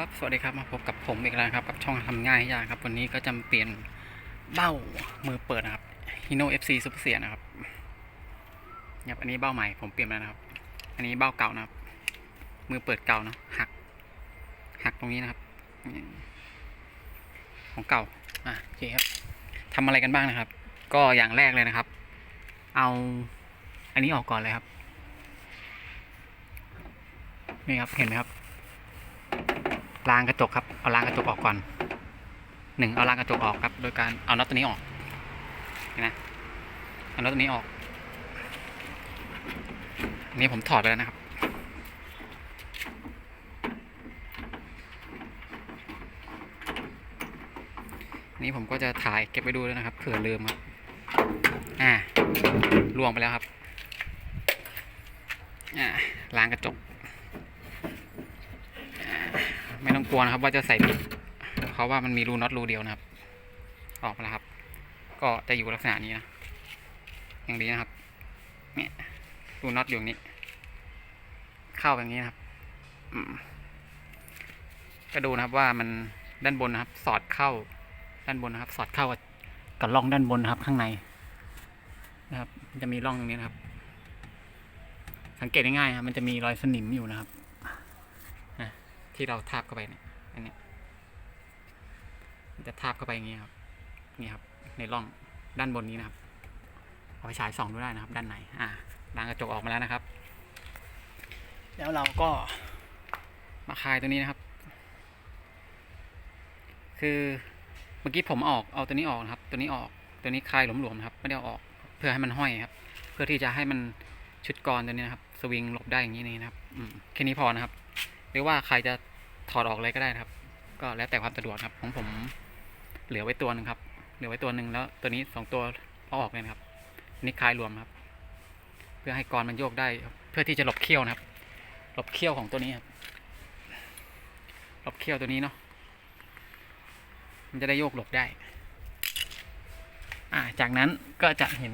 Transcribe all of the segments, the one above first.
ครับสวัสดีครับมาพบกับผมอีกแล้วครับกับช่องทำง่ายยากครับ วันนี้ก็จะเปลี่ยนเบ้ามือเปิดนะครับ Hino FC Super เสียนะครับครับอันนี้เบ้าใหม่ผมเปลี่ยนแล้วนะครับ อันนี้เบ้าเก่านะครับ มือเปิดเก่านะหัก หักตรงนี้นะครับ ของเก่าอะโอเคครับทำอะไรกันบ้างนะครับ ก็อย่างแรกเลยนะครับ เอาอันนี้ออกก่อนเลยครับนี่ครับเห็นไหมครับ ล้างกระจกครับ เอาล้างกระจกออกก่อนหนึ่งเอาล้างกระจกออกครับ โดยการเอาน็อตตัวนี้ออกเห็นไหมเอาน็อตตัวนี้ออกอันนี้ผมถอดไปแล้วนะครับ นี้ผมก็จะถ่ายเก็บไปดูแล้วยนะครับเผื่อลืมครับ อ่าล่วงไปแล้วครับ อ่าล้างกระจก ไม่ต้อง กลัวนะครับ ว่าจะใส่ผิดเพราะว่ามันมีรูน็อตรูเดียวนะครับ ออกมาแล้วครับ ก็จะอยู่ลักษณะนี้นะอย่างนี้นะครับเนี่ยรูน็อตอยู่อย่างนี้ เข้าแบบนี้นะครับก็ดูนะครับว่ามันด้านบนนะครับ สอดเข้า ด้านบนนะครับ สอดเข้ากับร่องด้านบนนะครับ ข้างในนะครับ จะมีร่องตรงนี้นะครับ สังเกตง่ายๆครับมันจะมีรอยสนิมอยู่นะครับ ที่เราทาบเข้าไปเนี่ยอันนี้มันจะทาบเข้าไปอย่างนี้ครับนี่ครับ ในร่องด้านบนนี้นะครับเอาไปฉายส่องดูได้นะครับ ด้านในอ่าล้างกระจกออกมาแล้วนะครับ แล้วเราก็มาคลายตัวนี้นะครับ คือเมื่อกี้ผมออกเอาตัวนี้ออกนะครับ ตัวนี้ออกตัวนี้คลายหลวมๆนะครับไม่ได้ออกเพื่อให้มันห้อยครับ เพื่อที่จะให้มันชุดกรตัวนี้นะครับ สวิงหลบได้อย่างนี้นี่นะครับอืแค่นี้พอนะครับ รือว่าใครจะถอดออกเลยก็ได้นะครับ ก็แล้วแต่ความสะดวกครับ ของผมเหลือไว้ตัวหนึ่งครับ เหลือไว้ตัวหนึ่งแล้ว ตัวนี้สองตัวเอาออกเลยนะครับนี่คลายรวมครับ เพื่อให้กรมันโยกได้เพื่อที่จะหลบเขี้ยวนะครับ หลบเขี้ยวของตัวนี้ครับหลบเขี้ยวตัวนี้เนาะมันจะได้โยกหลบได้ อ่า จากนั้นก็จะเห็น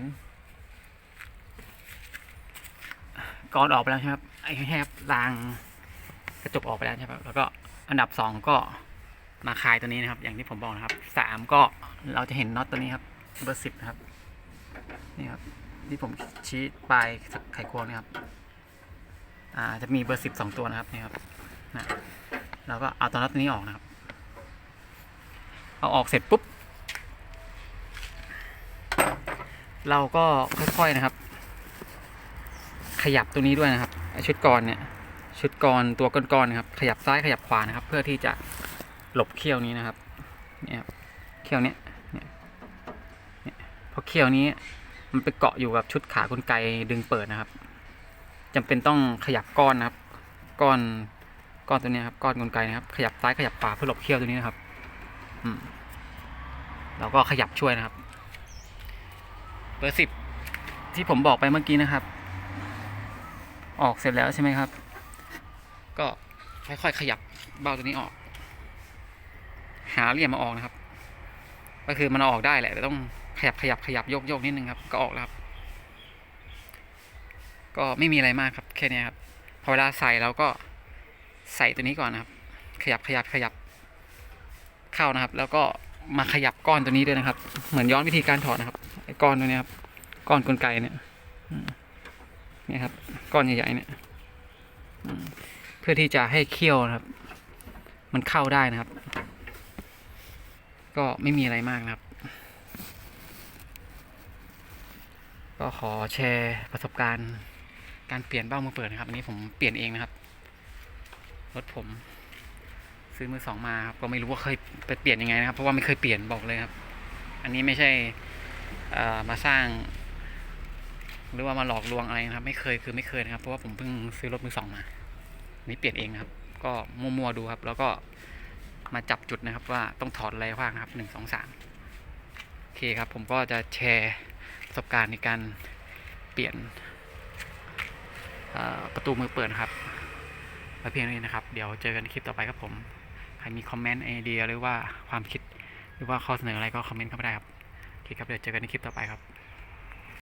กรออกไปแล้วใช่ไหมครับไอ้แค่ราง กระจกออกไปแล้วใช่ไหมแล้วก็อันดับสองก็มาคลายตัวนี้นะครับ อย่างที่ผมบอกนะครับสามก็เราจะเห็นน็อตตัวนี้ครับเบอร์สิบนะครับนี่ครับที่ผมชี้ปลายไขควงนี่ครับอ่าจะมีเบอร์สิบสองตัวนะครับนี่ครับนะเราก็เอาตัวน็อตตัวนี้ออกนะครับ เอาออกเสร็จปุ๊บเราก็ค่อยๆนะครับ ขยับตัวนี้ด้วยนะครับชุดกรเนี่ย ชุดกรตัวก้อนๆนะครับ ขยับซ้ายขยับขวานะครับ เพื่อที่จะหลบเขี้ยวนี้นะครับเนี่ยครับเขี้ยวเนี้ยเนี่ยเพราะเขี้ยวนี้มันไปเกาะอยู่กับชุดขากลไกดึงเปิดนะครับจำเป็นต้องขยับก้อนนะครับ ก้อนก้อนตัวนี้ครับก้อนกลไกนะครับ ขยับซ้ายขยับขวาเพื่อหลบเขี้ยวตัวนี้นะครับ อืมเราก็ขยับช่วยนะครับเบอร์สิบที่ผมบอกไปเมื่อกี้นะครับ ออกเสร็จแล้วใช่ไหมครับ ก็ค่อยๆขยับเบ้าตัวนี้ออก หาเหลี่ยมมาออกนะครับ ก็คือมันออกได้แหละ แต่ต้องขยับขยับขยับโยกโยกนิดนึงครับ ก็ออกแล้วครับก็ไม่มีอะไรมากครับแค่นี้ครับพอเวลาใส่เราก็ใส่ตัวนี้ก่อนนะครับ ขยับขยับขยับเข้านะครับ แล้วก็มาขยับก้อนตัวนี้ด้วยนะครับ เหมือนย้อนวิธีการถอดนะครับไอ้ก้อนตัวนี้ครับก้อนกลไกเนี่ยนี่ครับ ก้อนใหญ่ๆเนี่ย เพื่อที่จะให้เคี่ยวนะครับ มันเข้าได้นะครับ ก็ไม่มีอะไรมากนะครับ ก็ขอแชร์ประสบการณ์การเปลี่ยนเบ้ามือเปิดนะครับ อันนี้ผมเปลี่ยนเองนะครับรถผมซื้อมือสองมาครับก็ไม่รู้ว่าเคยไปเปลี่ยนยังไงนะครับ เพราะว่าไม่เคยเปลี่ยนบอกเลยครับ อันนี้ไม่ใช่มาสร้าง หรือว่ามาหลอกลวงอะไรนะครับ ไม่เคยคือไม่เคยนะครับ เพราะว่าผมเพิ่งซื้อรถมือสองมา นี่เปลี่ยนเองนะครับ ก็มัวๆดูครับ แล้วก็มาจับจุดนะครับว่าต้องถอดอะไรบ้างครับหนึ่งสองสามโอเคครับ ผมก็จะแชร์ประสบการณ์ในการเปลี่ยนประตูมือเปิดครับไว้เพียงนี้นะครับ เดี๋ยวเจอกันคลิปต่อไปครับผม ใครมีคอมเมนต์ไอเดียหรือว่าความคิด หรือว่าข้อเสนออะไรก็คอมเมนต์เข้ามาได้ครับ โอเคครับ เดี๋ยวเจอกันในคลิปต่อไปครับ